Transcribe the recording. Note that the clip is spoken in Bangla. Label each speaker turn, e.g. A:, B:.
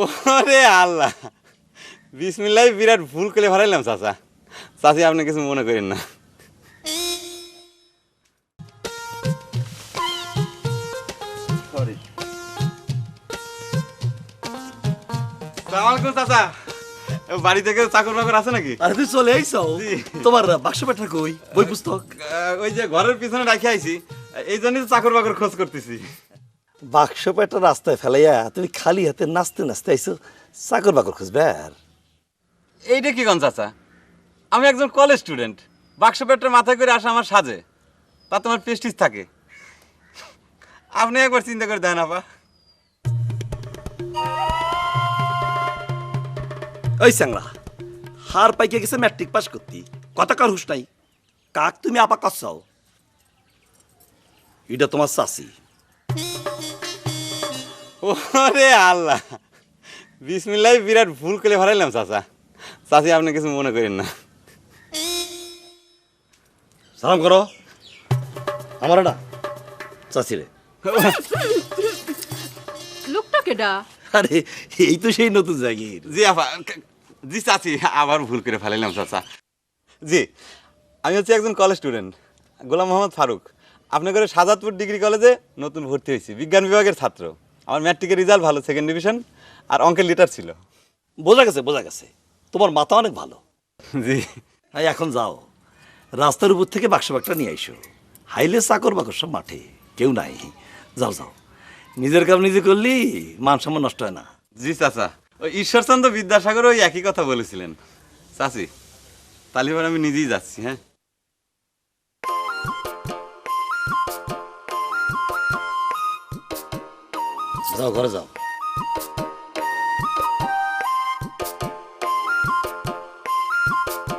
A: ওরে আল্লাহ। বিসমিল্লাহ বিরাট ভুল করে ভাড়াইলাম চাচা। চাচি আপনি কিছু মনে করেন না। চাচা। বাড়ি থেকে চাকর বাকর আছে নাকি?
B: আরে তুই চলে আইসো।
A: জি।
B: তোমার বাক্স পেটা কই? বই পুস্তক?
A: ওই যে ঘরের পিছনে রাখি আইছি। এই জন্যই তো চাকর বাকর খোঁজ করতেছি।
B: বাক্স পেটা রাস্তায় ফেলাইয়া তুমি খালি হাতে নাচতে নাচতে আইসো চাকর বাকর খুঁজবে আর।
A: এইটা কি গন চাচা? আমি একজন কলেজ স্টুডেন্ট বাক্স পেটের মাথায় করে আসা আমার সাজে তা তোমার পেস্টিস থাকে। আপনি একবার চিন্তা করে দেন আপা।
B: ওই স্যাংলা হার পাইকে গেছে ম্যাট্রিক পাস করতি কথা কার হুস নাই? কাক তুমি আপা কসাও এটা তোমার চাষি
A: ওরে আল্লাহ। বিসমিল্লাহ বিরাট ভুল করে ভাড়াইলাম চাচা। চাচি আপনি কিছু মনে করেন না।
B: সালাম করো। আমার না চাষি রে।
C: লোকটা কেডা?
B: আরে এই তো সেই নতুন জায়গায়
A: জি আপা জি চাচি আবার ভুল করে ফেলাইলাম চাচা। জি আমি হচ্ছে একজন কলেজ স্টুডেন্ট গোলাম মোহাম্মদ ফারুক। আপনার করে সাজাদপুর ডিগ্রি কলেজে নতুন ভর্তি হয়েছি বিজ্ঞান বিভাগের ছাত্র। আমার ম্যাট্রিকের রেজাল্ট ভালো সেকেন্ড ডিভিশন আর অঙ্কের লিটার ছিল।
B: বোঝা গেছে বোঝা গেছে। তোমার মাথা অনেক ভালো।
A: জি।
B: হ্যাঁ এখন যাও। রাস্তার উপর থেকে বাক্স বাক্সটা নিয়ে আইসো। হাইলে চাকর বাকর সব মাঠে কেউ নাই। যাও যাও। নিজের কাম নিজে করলি মান সম্মান নষ্ট হয় না।
A: জি চাচা। ওই ঈশ্বরচন্দ্র বিদ্যাসাগর ওই একই কথা বলেছিলেন। চাচি তালিবান আমি নিজেই যাচ্ছি হ্যাঁ?
B: さあ、これぞ。